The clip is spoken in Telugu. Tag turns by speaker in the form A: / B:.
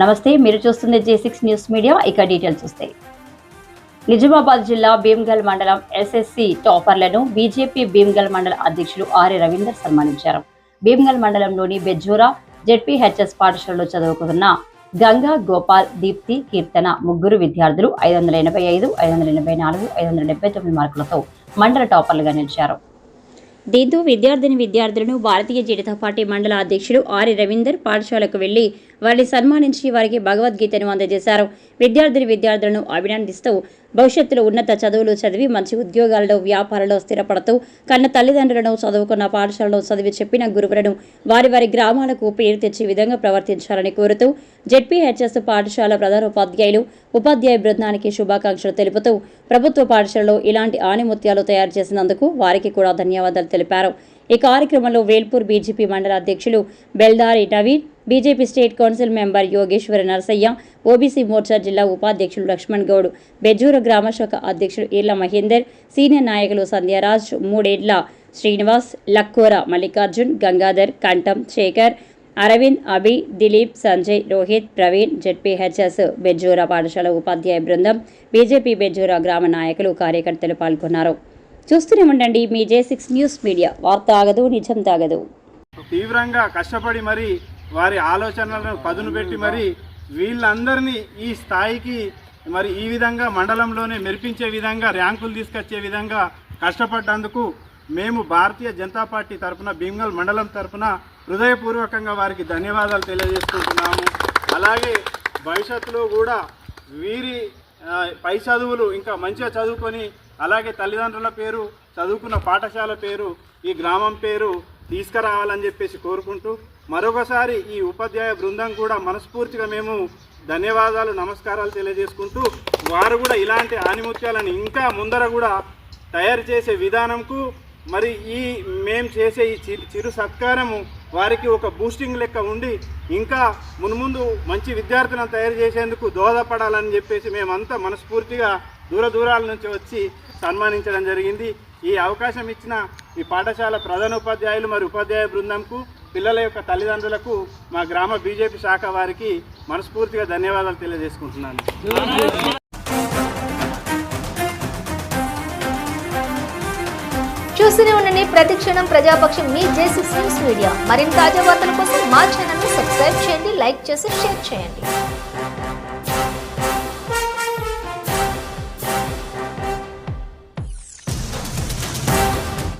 A: నమస్తే మీరు చూస్తుంది జే సిక్స్ న్యూస్ మీడియా ఇక డీటెయిల్స్ వస్తాయి నిజామాబాద్ జిల్లా భీమ్గల్ మండలం ఎస్ఎస్సి టాపర్లను బీజేపీ భీమ్గల్ మండల అధ్యక్షులు ఆర్య రవీందర్ సన్మానించారు. భీమ్గల్ మండలంలోని బెజ్జూరా జెడ్పీహెచ్ఎస్ పాఠశాలలో చదువుకున్న గంగా గోపాల్ దీప్తి కీర్తన ముగ్గురు విద్యార్థులు ఐదు వందల ఎనభై ఐదు ఐదు వందల ఎనభై నాలుగు ఐదు వందల డెబ్బై తొమ్మిది మార్కులతో మండల టాపర్లుగా నిలిచారు. దీంతో విద్యార్థిని విద్యార్థులను భారతీయ జనతా పార్టీ మండల అధ్యక్షుడు ఆర్య రవీందర్ పాఠశాలకు వెళ్ళి వారిని సన్మానించి వారికి భగవద్గీతను అందజేశారు. విద్యార్థిని విద్యార్థులను అభినందిస్తూ భవిష్యత్తులో ఉన్నత చదువులు చదివి మంచి ఉద్యోగాలలో వ్యాపారంలో స్థిరపడుతూ కన్న తల్లిదండ్రులను చదువుకున్న పాఠశాలలో చదివి చెప్పిన గురువులను వారి వారి గ్రామాలకు పేరు తెచ్చే విధంగా ప్రవర్తించాలని కోరుతూ జెడ్పీహెచ్ఎస్ పాఠశాల ప్రధానోపాధ్యాయులు ఉపాధ్యాయ బృందానికి శుభాకాంక్షలు తెలుపుతూ ప్రభుత్వ పాఠశాలలో ఇలాంటి ఆణిముత్యాలు తయారు చేసినందుకు వారికి కూడా ధన్యవాదాలు తెలిపారు. ఈ కార్యక్రమంలో వేల్పూర్ బీజేపీ మండల అధ్యక్షులు Beldari Naveen BJP state council member Yogeshwara Narasaiah OBC Morcha జిల్లా ఉపాధ్యక్షులు లక్ష్మణ్ గౌడ్ బెజ్జూర గ్రామశాఖ అధ్యక్షుడు ఈర్ల మహేందర్ సీనియర్ నాయకులు సంధ్యారాజ్ మూడేడ్ల శ్రీనివాస్ లక్కోర మల్లికార్జున్ గంగాధర్ కంఠం శేఖర్ అరవింద్ అభి దిలీప్ సంజయ్ రోహిత్ ప్రవీణ్ జెడ్పీహెచ్ఎస్ బెజ్జూరా పాఠశాల ఉపాధ్యాయ బృందం బీజేపీ బెజ్జూరా గ్రామ నాయకులు కార్యకర్తలు పాల్గొన్నారు. చూస్తూనే ఉండండి మీ జే సిక్స్ న్యూస్ మీడియా వార్త ఆగదు నిజం తాగదు.
B: తీవ్రంగా కష్టపడి మరి వారి ఆలోచనలను పదును పెట్టి మరి వీళ్ళందరినీ ఈ స్థాయికి మరి ఈ విధంగా మండలంలోనే మెరిపించే విధంగా ర్యాంకులు తీసుకొచ్చే విధంగా కష్టపడ్డందుకు మేము భారతీయ జనతా పార్టీ తరఫున భీమ్గల్ మండలం తరఫున హృదయపూర్వకంగా వారికి ధన్యవాదాలు తెలియజేసుకుంటున్నాము. అలాగే భవిష్యత్తులో కూడా వీరి పై చదువులు ఇంకా మంచిగా చదువుకొని అలాగే తల్లిదండ్రుల పేరు చదువుకున్న పాఠశాల పేరు ఈ గ్రామం పేరు తీసుకురావాలని చెప్పేసి కోరుకుంటూ మరొకసారి ఈ ఉపాధ్యాయ బృందం కూడా మనస్ఫూర్తిగా మేము ధన్యవాదాలు నమస్కారాలు తెలియజేసుకుంటూ వారు కూడా ఇలాంటి ఆనిముత్యాలను ఇంకా ముందర కూడా తయారు చేసే విధానంకు మరి ఈ మేం చేసే ఈ చిరు సత్కారము వారికి ఒక బూస్టింగ్ లెక్క ఉండి ఇంకా మున్ముందు మంచి విద్యార్థులను తయారు చేసేందుకు దోహదపడాలని చెప్పేసి మేమంతా మనస్ఫూర్తిగా దూర దూరాల నుంచి వచ్చి సన్మానించడం జరిగింది. ఈ అవకాశం ఇచ్చిన ఈ పాఠశాల ప్రధానోపాధ్యాయులు మరి ఉపాధ్యాయ బృందంకు పిల్లల యొక్క తల్లిదండ్రులకు మా గ్రామ బీజేపీ శాఖ వారికి మనస్ఫూర్తిగా ధన్యవాదాలు తెలియజేసుకుంటున్నాను.
C: చూస్తూనే ఉండండి ప్రతి క్షణం ప్రజాపక్షం మీ జేసిక్స్ న్యూస్ మీడియా మరిన్ని తాజా వార్తల కోసం మా ఛానల్ని సబ్స్క్రైబ్ చేయండి లైక్ చేసి షేర్ చేయండి.